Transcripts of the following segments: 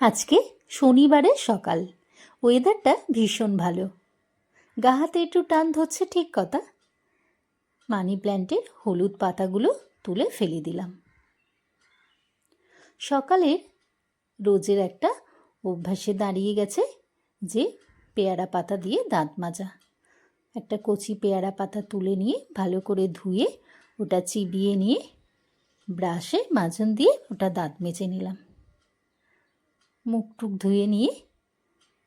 আজকে শনিবারের সকাল। ওয়েদারটা ভীষণ ভালো। গা হাতে একটু টান ধরছে, ঠিক কথা। মানি প্ল্যান্টের হলুদ পাতাগুলো তুলে ফেলে দিলাম। সকালে রোজের একটা অভ্যাসে দাঁড়িয়ে গেছে যে, পেয়ারা পাতা দিয়ে দাঁত মাজা। একটা কচি পেয়ারা পাতা তুলে নিয়ে ভালো করে ধুয়ে ওটা চিবিয়ে নিয়ে ব্রাশে মাজন দিয়ে ওটা দাঁত মেজে নিলাম। মুখ টুক ধুয়ে নিয়ে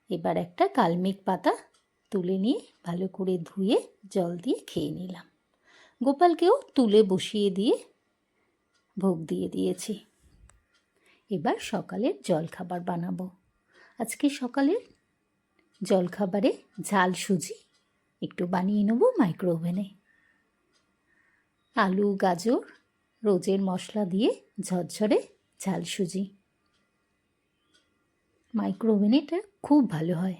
এবার একটা কালমেঘ পাতা তুলে নিয়ে ভালো করে ধুয়ে জল দিয়ে খেয়ে নিলাম। গোপালকেও তুলে বসিয়ে দিয়ে ভোগ দিয়ে দিয়েছি। এবার সকালের জলখাবার বানাবো। আজকে সকালের জলখাবারে ঝাল সুজি একটু বানিয়ে নেব মাইক্রো ওভেনে আলু, গাজর, রোজের মশলা দিয়ে ঝরঝরে ঝাল সুজি। মাইক্রো ওভেনে এটা খুব ভালো হয়।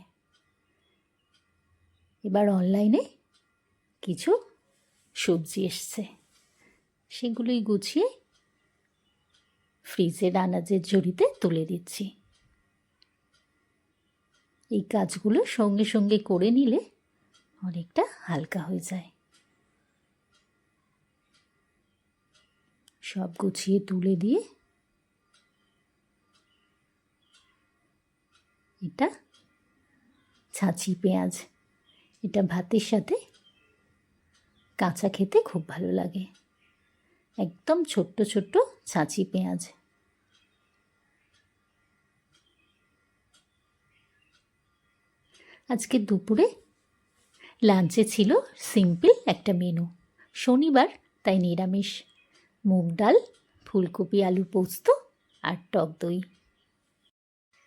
এবার অনলাইনে কিছু সবজি এসছে। সেগুলোই গুছিয়ে ফ্রিজের আনাজের ঝুড়িতে তুলে দিচ্ছি। এই কাজগুলো সঙ্গে সঙ্গে করে নিলে অনেকটা হালকা হয়ে যায়। সব গুছিয়ে তুলে দিয়ে এটা ছাঁচি পেঁয়াজ। এটা ভাতের সাথে কাঁচা খেতে খুব ভালো লাগে। একদম ছোট্ট ছোট্ট ছাঁচি পেঁয়াজ। আজকে দুপুরে লাঞ্চে ছিল সিম্পল একটা মেনু। শনিবার, তাই নিরামিষ। মুগ ডাল, ফুলকপি, আলু পোস্ত আর টক দই।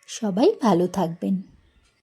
সবাই ভালো থাকবেন।